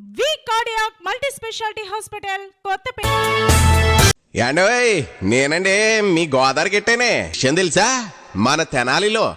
V cardiac multi speciality hospital Kothapeta. ఏండోయ్ నేనండి మీ గోదావరి గిట్టేనే. విషయం తెలుసా? మన తెనాలిలో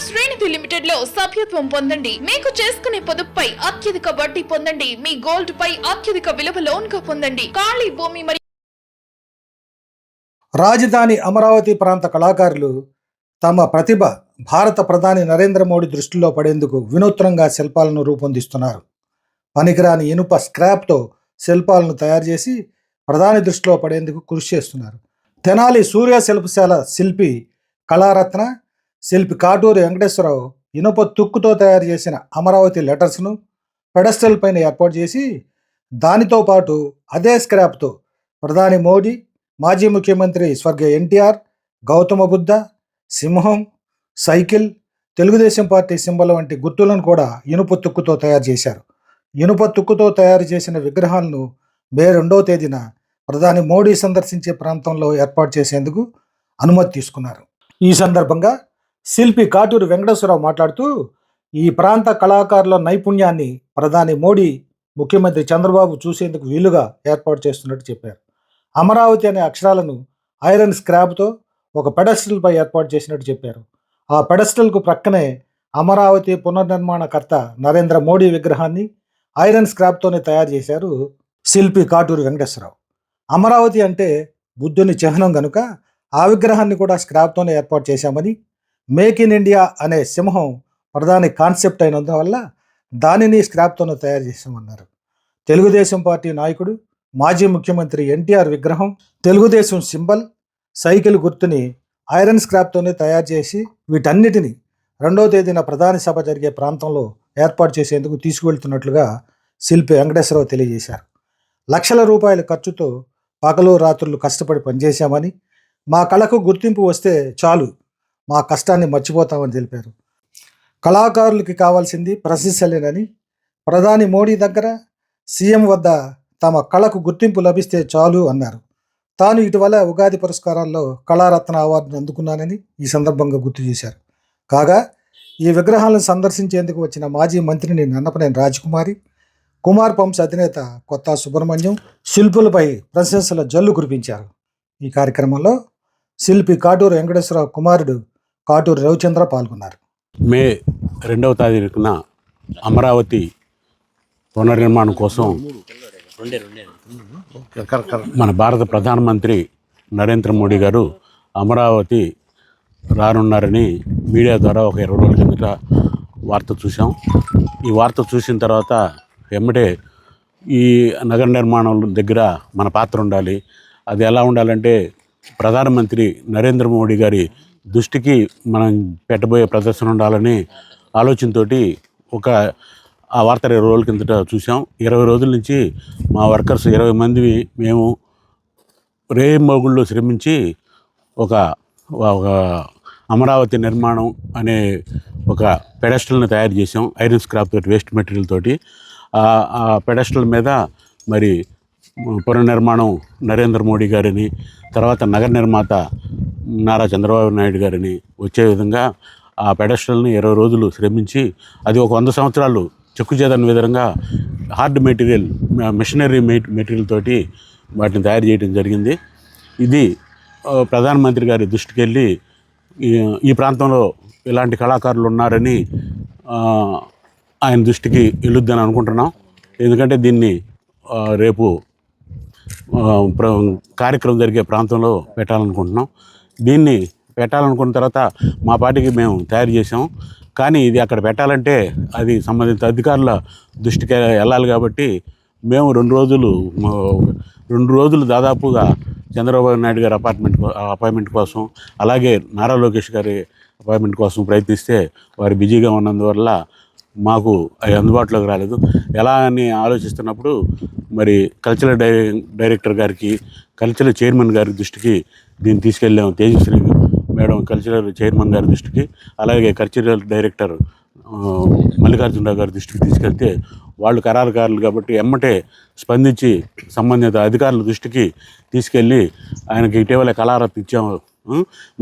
స్టార్ శ్రేణిధి లిమిటెడ్లో సభ్యత్వం పొందండి. మీకు చేసుకునే పొదుపుపై అత్యధిక వడ్డీ పొందండి. మీ గోల్డ్ పై అత్యధిక విలువ లోన్గా పొందండి. ఖాళీ భూమి మరియు రాజధాని అమరావతి ప్రాంత కళాకారులు తమ ప్రతిభ భారత ప్రధాని నరేంద్ర మోడీ దృష్టిలో పడేందుకు వినూత్నంగా శిల్పాలను రూపొందిస్తున్నారు. పనికిరాని ఇనుప స్క్రాప్తో శిల్పాలను తయారు చేసి ప్రధాని దృష్టిలో పడేందుకు కృషి చేస్తున్నారు. తెనాలి సూర్య శిల్పశాల శిల్పి కళారత్న శిల్పి కాటూరి వెంకటేశ్వరరావు ఇనుప తుక్కుతో తయారు చేసిన అమరావతి లెటర్స్ను పెడస్టల్ పైన ఏర్పాటు చేసి దానితో పాటు అదే స్క్రాప్తో ప్రధాని మోడీ మాజీ ముఖ్యమంత్రి స్వర్గీయ ఎన్టీఆర్ గౌతమ బుద్ధ సింహం సైకిల్ తెలుగుదేశం పార్టీ సింబల్ వంటి గుర్తులను కూడా ఇనుప తుక్కుతో తయారు చేశారు. ఇనుప తుక్కుతో తయారు చేసిన విగ్రహాలను మే రెండవ తేదీన ప్రధాని మోడీ సందర్శించే ప్రాంతంలో ఏర్పాటు చేసేందుకు అనుమతి తీసుకున్నారు. ఈ సందర్భంగా శిల్పి కాటూరు వెంకటేశ్వరరావు మాట్లాడుతూ ఈ ప్రాంత కళాకారుల నైపుణ్యాన్ని ప్రధాని మోడీ ముఖ్యమంత్రి చంద్రబాబు చూసేందుకు వీలుగా ఏర్పాటు చేస్తున్నట్టు చెప్పారు. అమరావతి అనే అక్షరాలను ఐరన్ స్క్రాప్తో ఒక పెడస్టల్పై ఏర్పాటు చేసినట్టు చెప్పారు. ఆ పెడస్టల్కు ప్రక్కనే అమరావతి పునర్నిర్మాణకర్త నరేంద్ర మోడీ విగ్రహాన్ని ఐరన్ స్క్రాప్తోనే తయారు చేశారు శిల్పి కాటూరి వెంకటేశ్వరరావు. అమరావతి అంటే బుద్ధుని చిహ్నం కనుక ఆ విగ్రహాన్ని కూడా స్క్రాప్తోనే ఏర్పాటు చేశామని మేక్ ఇన్ ఇండియా అనే సింహం ప్రధాని కాన్సెప్ట్ అయినందువల్ల దానిని స్క్రాప్తోనే తయారు చేశామన్నారు. తెలుగుదేశం పార్టీ నాయకుడు మాజీ ముఖ్యమంత్రి ఎన్టీఆర్ విగ్రహం తెలుగుదేశం సింబల్ సైకిల్ గుర్తుని ఐరన్ స్క్రాప్తోనే తయారు చేసి వీటన్నిటిని రెండవ తేదీన ప్రధాని సభ జరిగే ప్రాంతంలో ఏర్పాటు చేసేందుకు తీసుకువెళ్తున్నట్లుగా శిల్పి వెంకటేశ్వరరావు తెలియజేశారు. లక్షల రూపాయల ఖర్చుతో పగలు రాత్రులు కష్టపడి పనిచేశామని మా కళకు గుర్తింపు వస్తే చాలు మా కష్టాన్ని మర్చిపోతామని తెలిపారు. కళాకారులకి కావాల్సింది ప్రశంసలేనని ప్రధాని మోడీ దగ్గర సీఎం వద్ద తమ కళకు గుర్తింపు లభిస్తే చాలు అన్నారు. తాను ఇటీవల ఉగాది పురస్కారాల్లో కళారత్న అవార్డును అందుకున్నానని ఈ సందర్భంగా గుర్తు చేశారు. కాగా ఈ విగ్రహాలను సందర్శించేందుకు వచ్చిన మాజీ మంత్రిని నన్నపనేని రాజకుమారి కుమార్ పంప్స్ అధినేత కొత్త సుబ్రహ్మణ్యం శిల్పులపై ప్రశంసల జల్లు కురిపించారు. ఈ కార్యక్రమంలో శిల్పి కాటూరు వెంకటేశ్వరరావు కుమారుడు కాటూరు రవిచంద్ర పాల్గొన్నారు. మే రెండవ తారీఖున అమరావతి పునర్నిర్మాణం కోసం మన భారత ప్రధానమంత్రి నరేంద్ర మోడీ గారు అమరావతి రానున్నారని మీడియా ద్వారా ఒక ఇరవై రోజుల కిందట వార్త చూసాం ఈ వార్త చూసిన తర్వాత వెంబడే ఈ నగర నిర్మాణం దగ్గర మన పాత్ర ఉండాలి. అది ఎలా ఉండాలంటే ప్రధానమంత్రి నరేంద్ర మోడీ గారి దృష్టికి మనం పెట్టబోయే ప్రదర్శన ఉండాలని ఆలోచనతో ఒక ఆ వార్త ఇరవై రోజుల కిందట చూసాం ఇరవై రోజుల నుంచి మా వర్కర్స్ ఇరవై మంది మేము రే మోగుల్లో శ్రమించి ఒక ఒక అమరావతి నిర్మాణం అనే ఒక పెడస్టల్ని తయారు చేసాం ఐరన్ స్క్రాప్ తోటి వేస్ట్ మెటీరియల్ తోటి. ఆ- ఆ పెడస్టల్ మీద మరి పునర్నిర్మాణం నరేంద్ర మోడీ గారిని తర్వాత నగర నిర్మాత నారా చంద్రబాబు నాయుడు గారిని వచ్చే విధంగా ఆ పెడస్ట్రల్ని ఇరవై రోజులు శ్రమించి అది ఒక వంద సంవత్సరాలు చెక్కు చేదన్న విధంగా హార్డ్ మెటీరియల్ మిషనరీ మెటీరియల్ తోటి వాటిని తయారు చేయడం జరిగింది. ఇది ప్రధానమంత్రి గారి దృష్టికి వెళ్ళి ఈ ప్రాంతంలో ఇలాంటి కళాకారులు ఉన్నారని ఆయన దృష్టికి వెళ్ళొద్దని అనుకుంటున్నాం. ఎందుకంటే దీన్ని రేపు ప్ర- కార్యక్రమం జరిగే ప్రాంతంలో పెట్టాలనుకుంటున్నాం. దీన్ని పెట్టాలనుకున్న తర్వాత మా పార్టీకి మేము తయారు చేసాం కానీ ఇది అక్కడ పెట్టాలంటే అది సంబంధిత అధికారుల దృష్టికి వెళ్ళాలి కాబట్టి మేము రెండు రోజులు రెండు రోజులు దాదాపుగా చంద్రబాబు నాయుడు గారి అపార్ట్మెంట్ అపాయింట్మెంట్ కోసం అలాగే నారా లోకేష్ గారి అపాయింట్మెంట్ కోసం ప్రయత్నిస్తే వారు బిజీగా ఉన్నందువల్ల మాకు అవి అందుబాటులోకి రాలేదు. ఎలా అని ఆలోచిస్తున్నప్పుడు మరి కల్చరల్ డై డైరెక్టర్ గారికి కల్చరల్ చైర్మన్ గారి దృష్టికి దీన్ని తీసుకెళ్ళాము. తేజశ్రీ మేడం కల్చరల్ చైర్మన్ గారి దృష్టికి అలాగే కల్చరల్ డైరెక్టర్ మల్లికార్జున మల్లికార్జునరావు గారి దృష్టికి తీసుకెళ్తే వాళ్ళు ఖరారుకారులు కాబట్టి ఎమ్మటే స్పందించి సంబంధిత అధికారుల దృష్టికి తీసుకెళ్ళి ఆయనకి ఇటీవల కళారత్ ఇచ్చాము.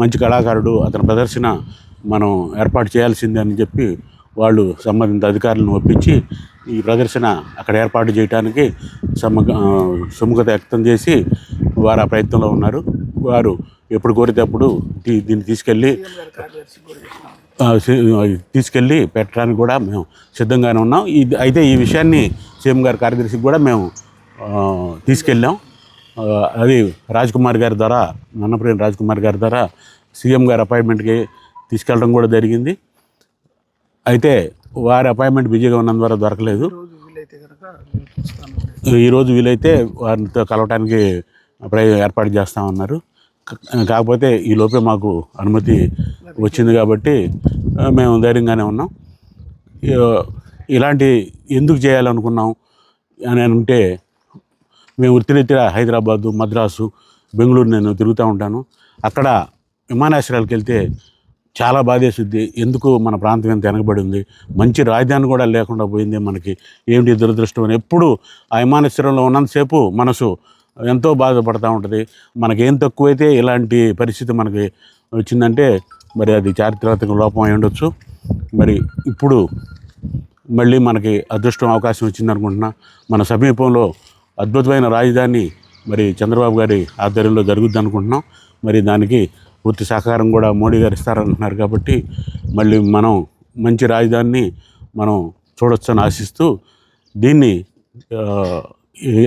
మంచి కళాకారుడు అతని ప్రదర్శన మనం ఏర్పాటు చేయాల్సిందే అని చెప్పి వాళ్ళు సంబంధిత అధికారులను ఒప్పించి ఈ ప్రదర్శన అక్కడ ఏర్పాటు చేయడానికి సమ సుముఖత వ్యక్తం చేసి వారు ఆ ప్రయత్నంలో ఉన్నారు. వారు ఎప్పుడు కోరితే అప్పుడు దీన్ని తీసుకెళ్ళి తీసుకెళ్ళి పెట్టడానికి కూడా మేము సిద్ధంగానే ఉన్నాం. ఇది అయితే ఈ విషయాన్ని సీఎం గారి కార్యదర్శికి కూడా మేము తీసుకెళ్ళాం. అది రాజ్ కుమార్ గారి ద్వారా నన్నప్రేమ్ రాజ్ కుమార్ గారి ద్వారా సీఎం గారి అపాయింట్మెంట్కి తీసుకెళ్ళడం కూడా జరిగింది. అయితే వారి అపాయింట్మెంట్ బిజీగా ఉన్నందు ద్వారా దొరకలేదు. ఈరోజు వీలైతే వారితో కలవటానికి ఏర్పాటు చేస్తామన్నారు కాకపోతే ఈ లోపే మాకు అనుమతి వచ్చింది కాబట్టి మేము ధైర్యంగానే ఉన్నాం. ఇలాంటి ఎందుకు చేయాలనుకున్నాం అని అంటే మేము వృత్తిరీత్యా హైదరాబాదు మద్రాసు బెంగళూరు నేను తిరుగుతూ ఉంటాను. అక్కడ విమానాశ్రయాలకు వెళ్తే చాలా బాధేసిద్ది. ఎందుకు మన ప్రాంతం ఎంత వెనకబడి ఉంది? మంచి రాజధాని కూడా లేకుండా పోయింది మనకి. ఏమిటి దురదృష్టం అని ఎప్పుడు ఆ విమానాశ్రయంలో ఉన్నంతసేపు మనసు ఎంతో బాధపడుతూ ఉంటుంది. మనకేం తక్కువైతే ఇలాంటి పరిస్థితి మనకి వచ్చిందంటే మరి అది చారిత్రాత్మక లోపం అయి ఉండొచ్చు. మరి ఇప్పుడు మళ్ళీ మనకి అదృష్టం అవకాశం వచ్చింది అనుకుంటున్నా. మన సమీపంలో అద్భుతమైన రాజధాని మరి చంద్రబాబు గారి ఆధ్వర్యంలో జరుగుద్ది అనుకుంటున్నాం. మరి దానికి పూర్తి సహకారం కూడా మోడీ గారు ఇస్తారంటున్నారు కాబట్టి మళ్ళీ మనం మంచి రాజధానిని మనం చూడొచ్చని ఆశిస్తూ దీన్ని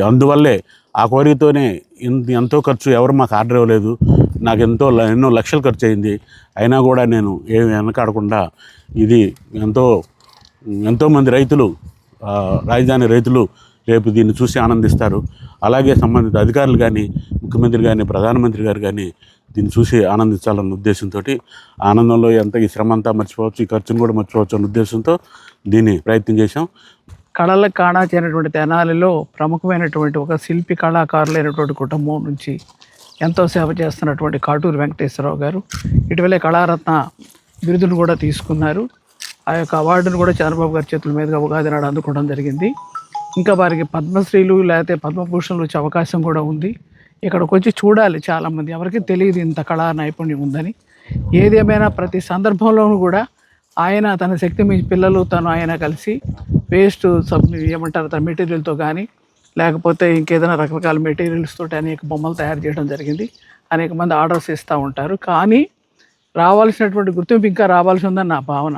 అందువల్లే ఆ కోరికతోనే ఎంతో ఖర్చు ఎవరు మాకు ఆర్డర్ ఇవ్వలేదు. నాకు ఎంతో ల- ఎన్నో లక్షలు ఖర్చు అయింది. అయినా కూడా నేను ఏమి వెనకాడకుండా ఇది ఎంతో ఎంతోమంది రైతులు రాజధాని రైతులు రేపు దీన్ని చూసి ఆనందిస్తారు. అలాగే సంబంధిత అధికారులు కానీ ముఖ్యమంత్రి కానీ ప్రధానమంత్రి గారు కానీ దీన్ని చూసి ఆనందించాలన్న ఉద్దేశంతో ఆనందంలో ఎంత ఈ శ్రమ అంతా మర్చిపోవచ్చు ఈ ఖర్చును కూడా మర్చిపోవచ్చు అన్న ఉద్దేశంతో దీన్ని ప్రయత్నం చేశాం. కళలకు కాణాచేనటువంటి తెనాలిలో ప్రముఖమైనటువంటి ఒక శిల్పి కళాకారులైనటువంటి కుటుంబం నుంచి ఎంతో సేవ చేస్తున్నటువంటి కాటూరు వెంకటేశ్వరరావు గారు. ఇటీవలే కళారత్న బిరుదును కూడా తీసుకున్నారు. ఆ యొక్క అవార్డును కూడా చంద్రబాబు గారి చేతుల మీదుగా ఉగాది నాడు అందుకోవడం జరిగింది. ఇంకా వారికి పద్మశ్రీలు లేకపోతే పద్మభూషణలు వచ్చే అవకాశం కూడా ఉంది. ఇక్కడికి వచ్చి చూడాలి చాలామంది. ఎవరికి తెలియదు ఇంత కళా నైపుణ్యం ఉందని. ఏదేమైనా ప్రతి సందర్భంలోనూ కూడా ఆయన తన శక్తి మీ పిల్లలు తను ఆయన కలిసి వేస్ట్ సబ్ ఏమంటారు తన మెటీరియల్తో కానీ లేకపోతే ఇంకేదైనా రకరకాల మెటీరియల్స్ తోటి అనేక బొమ్మలు తయారు చేయడం జరిగింది. అనేక మంది ఆర్డర్స్ ఇస్తూ ఉంటారు. కానీ రావాల్సినటువంటి గుర్తింపు ఇంకా రావాల్సి ఉందని నా భావన.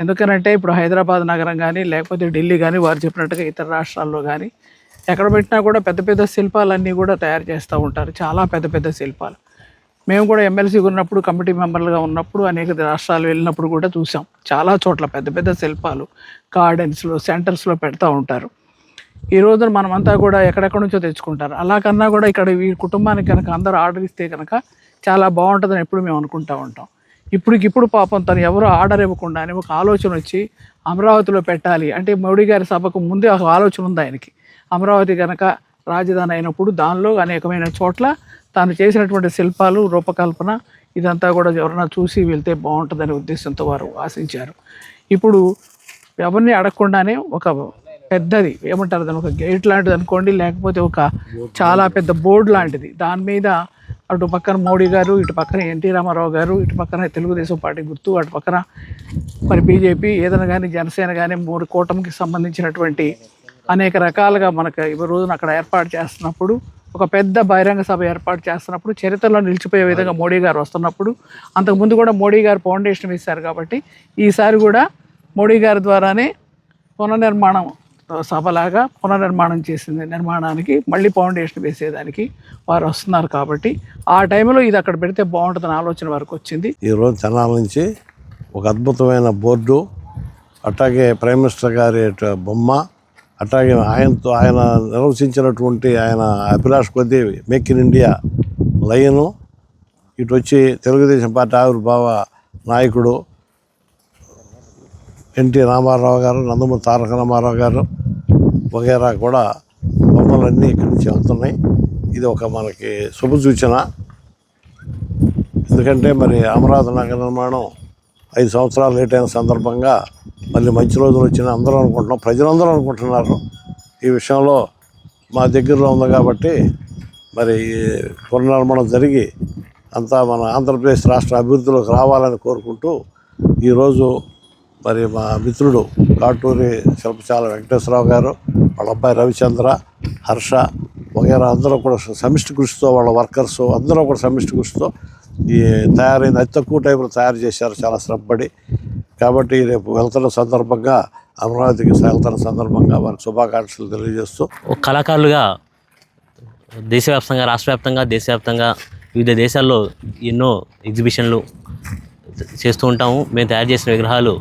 ఎందుకనంటే ఇప్పుడు హైదరాబాద్ నగరం కానీ లేకపోతే ఢిల్లీ కానీ వారు చెప్పినట్టుగా ఇతర రాష్ట్రాల్లో కానీ ఎక్కడ పెట్టినా కూడా పెద్ద పెద్ద శిల్పాలన్నీ కూడా తయారు చేస్తూ ఉంటారు. చాలా పెద్ద పెద్ద శిల్పాలు. మేము కూడా ఎమ్మెల్సీ ఉన్నప్పుడు కమిటీ మెంబర్లుగా ఉన్నప్పుడు అనేక రాష్ట్రాలు వెళ్ళినప్పుడు కూడా చూసాం. చాలా చోట్ల పెద్ద పెద్ద శిల్పాలు గార్డెన్స్లో సెంటర్స్లో పెడతా ఉంటారు. ఈ రోజున మనమంతా కూడా ఎక్కడెక్కడి నుంచో తెచ్చుకుంటారు. అలా కన్నా కూడా ఇక్కడ ఈ కుటుంబానికి కనుక అందరూ ఆర్డర్ ఇస్తే కనుక చాలా బాగుంటుందని ఎప్పుడు మేము అనుకుంటా ఉంటాం. ఇప్పటికిప్పుడు పాపం తను ఎవరు ఆర్డర్ ఇవ్వకుండా అని ఒక ఆలోచన వచ్చి అమరావతిలో పెట్టాలి అంటే మోడీ గారి సభకు ముందే ఒక ఆలోచన ఉంది ఆయనకి. అమరావతి కనుక రాజధాని అయినప్పుడు దానిలో అనేకమైన చోట్ల తాను చేసినటువంటి శిల్పాలు రూపకల్పన ఇదంతా కూడా ఎవరైనా చూసి వెళ్తే బాగుంటుందనే ఉద్దేశంతో వారు ఆశించారు. ఇప్పుడు ఎవరిని అడగకుండానే ఒక పెద్దది ఏమంటారు దాని ఒక గేట్ లాంటిది అనుకోండి లేకపోతే ఒక చాలా పెద్ద బోర్డు లాంటిది. దాని మీద అటు పక్కన మోడీ గారు ఇటు పక్కన ఎన్టీ రామారావు గారు ఇటు పక్కన తెలుగుదేశం పార్టీ గుర్తు అటు పక్కన మరి బీజేపీ ఏదైనా కానీ జనసేన కానీ మూడు కూటమికి సంబంధించినటువంటి అనేక రకాలుగా మనకు ఈ రోజున అక్కడ ఏర్పాటు చేస్తున్నప్పుడు ఒక పెద్ద బహిరంగ సభ ఏర్పాటు చేస్తున్నప్పుడు చరిత్రలో నిలిచిపోయే విధంగా మోడీ గారు వస్తున్నప్పుడు అంతకుముందు కూడా మోడీ గారు ఫౌండేషన్ వేశారు కాబట్టి ఈసారి కూడా మోడీ గారి ద్వారానే పునర్నిర్మాణం సభలాగా పునర్నిర్మాణం చేసింది నిర్మాణానికి మళ్ళీ ఫౌండేషన్ వేసేదానికి వారు వస్తున్నారు కాబట్టి ఆ టైంలో ఇది అక్కడ పెడితే బాగుంటుందని ఆలోచన వరకు వచ్చింది. ఈరోజు తెనాల నుంచి ఒక అద్భుతమైన బోర్డు అట్లాగే ప్రైమ్ మినిస్టర్ గారి బొమ్మ అట్లాగే ఆయనతో ఆయన నిర్వచించినటువంటి ఆయన అభిలాష్ కొద్దీ మేక్ ఇన్ ఇండియా లయను ఇటు వచ్చి తెలుగుదేశం పార్టీ ఆవిర్భావ నాయకుడు ఎన్టీ రామారావు గారు నందమూరి తారక రామారావు గారు వగేరా కూడా బొమ్మలన్నీ ఇక్కడి నుంచి వెళ్తున్నాయి. ఇది ఒక మనకి శుభ సూచన. ఎందుకంటే మరి అమరావతి నగర నిర్మాణం ఐదు సంవత్సరాలు లేట్ అయిన సందర్భంగా మళ్ళీ మంచి రోజులు వచ్చిన అందరూ అనుకుంటున్నాం ప్రజలందరూ అనుకుంటున్నారు. ఈ విషయంలో మా దగ్గరలో ఉంది కాబట్టి మరి పునర్నిర్మాణం జరిగి అంతా మన ఆంధ్రప్రదేశ్ రాష్ట్ర అభివృద్ధిలోకి రావాలని కోరుకుంటూ ఈరోజు మరి మా మిత్రుడు కాటూరి శిల్పశాల వెంకటేశ్వరరావు గారు వాళ్ళ అబ్బాయి రవిచంద్ర హర్ష వగేరా అందరూ కూడా సమిష్టి కృషితో వాళ్ళ వర్కర్స్ అందరూ కూడా సమిష్టి కృషితో ఈ తయారైన అతి తక్కువ టైంలో తయారు చేశారు. చాలా శ్రమపడి కాబట్టి రేపు వెళ్తున్న సందర్భంగా అమరావతికి వెళ్తున్న సందర్భంగా వారికి శుభాకాంక్షలు తెలియజేస్తూ కళాకారులుగా దేశవ్యాప్తంగా రాష్ట్రవ్యాప్తంగా దేశవ్యాప్తంగా వివిధ దేశాల్లో ఎన్నో ఎగ్జిబిషన్లు చేస్తూ ఉంటాము. మేము తయారు చేసిన విగ్రహాలు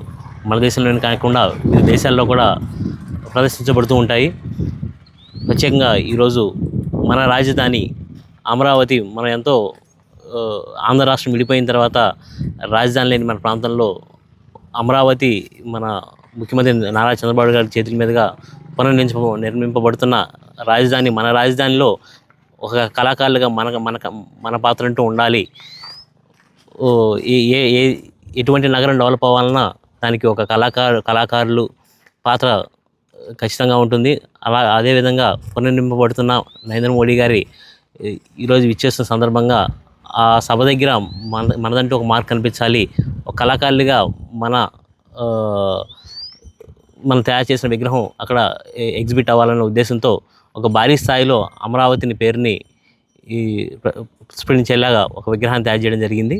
మన దేశంలోనే కాకుండా వివిధ దేశాల్లో కూడా ప్రదర్శించబడుతూ ఉంటాయి. ప్రత్యేకంగా ఈరోజు మన రాజధాని అమరావతి మనం ఎంతో ఆంధ్ర రాష్ట్రం విడిపోయిన తర్వాత రాజధాని లేని మన ప్రాంతంలో అమరావతి మన ముఖ్యమంత్రి నారా చంద్రబాబు గారి చేతుల మీదుగా పునర్నిర్మించ నిర్మింపబడుతున్న రాజధాని మన రాజధానిలో ఒక కళాకారులుగా మన మన మన పాత్ర అంటూ ఉండాలి ఏ ఏ ఏ ఎటువంటి నగరం డెవలప్ అవ్వాలన్నా దానికి ఒక కళాకారు కళాకారులు పాత్ర ఖచ్చితంగా ఉంటుంది. అలా అదేవిధంగా పునర్నింపబడుతున్న నరేంద్ర మోడీ గారి ఈరోజు విచ్చేస్తున్న సందర్భంగా ఆ సభ దగ్గర మన మనదంటూ ఒక మార్క్ కనిపించాలి. ఒక కళాకారులుగా మన మనం తయారు చేసిన విగ్రహం అక్కడ ఎగ్జిబిట్ అవ్వాలన్న ఉద్దేశంతో ఒక భారీ స్థాయిలో అమరావతిని పేరుని ఈ స్ఫరించేలాగా ఒక విగ్రహాన్ని తయారు చేయడం జరిగింది.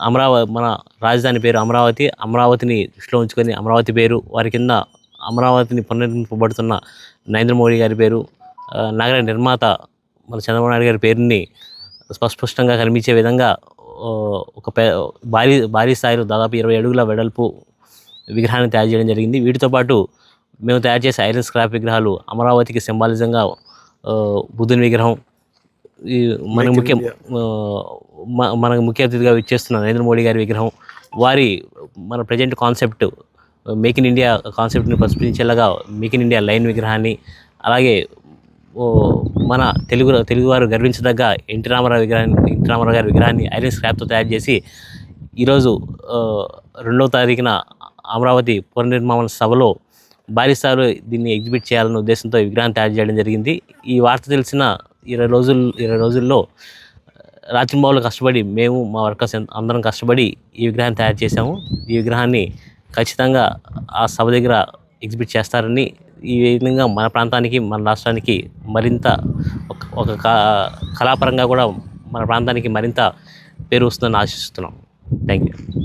అమరావతి మన రాజధాని పేరు అమరావతి అమరావతిని దృష్టిలో ఉంచుకొని అమరావతి పేరు వారి కింద అమరావతిని పునర్నింపబడుతున్న నరేంద్ర మోడీ గారి పేరు నగర నిర్మాత మన చంద్రబాబు నాయుడు గారి పేరుని స్పష్టంగా కనిపించే విధంగా ఒక పే భారీ భారీ స్థాయిలో దాదాపు ఇరవై అడుగుల వెడల్పు విగ్రహాన్ని తయారు చేయడం జరిగింది. వీటితో పాటు మేము తయారు చేసే ఐరన్ స్క్రాప్ విగ్రహాలు అమరావతికి సింబాలిజంగా బుద్ధుని విగ్రహం ఈ మన ముఖ్య మనకు ముఖ్య అతిథిగా ఇచ్చేస్తున్న నరేంద్ర మోడీ గారి విగ్రహం. వారి మన present concept make in India కాన్సెప్ట్ని ప్రతిష్ఠించేలాగా మేక్ ఇన్ ఇండియా లైన్ విగ్రహాన్ని అలాగే మన తెలుగు తెలుగువారు గర్వించదగ్గ ఎన్టీ రామారావు విగ్రహాన్ని ఎన్టీ రామారావు గారి విగ్రహాన్ని ఐరన్ స్క్రాప్తో తయారు చేసి ఈరోజు రెండవ తారీఖున అమరావతి పునర్నిర్మాణ సభలో భారీ స్థాయిలో దీన్ని ఎగ్జిబిట్ చేయాలనే ఉద్దేశంతో ఈ విగ్రహాన్ని తయారు చేయడం జరిగింది. ఈ వార్త తెలిసిన ఇరవై రోజులు ఇరవై రోజుల్లో రాత్రింబావులు కష్టపడి మేము మా వర్కర్స్ అందరం కష్టపడి ఈ విగ్రహాన్ని తయారు చేశాము. ఈ విగ్రహాన్ని ఖచ్చితంగా ఆ సభ దగ్గర ఎగ్జిబిట్ చేస్తారని ఈ విధంగా మన ప్రాంతానికి మన రాష్ట్రానికి మరింత ఒక ఒక కళాపరంగా కూడా మన ప్రాంతానికి మరింత పేరు వస్తుందని ఆశిస్తున్నాం. Thank you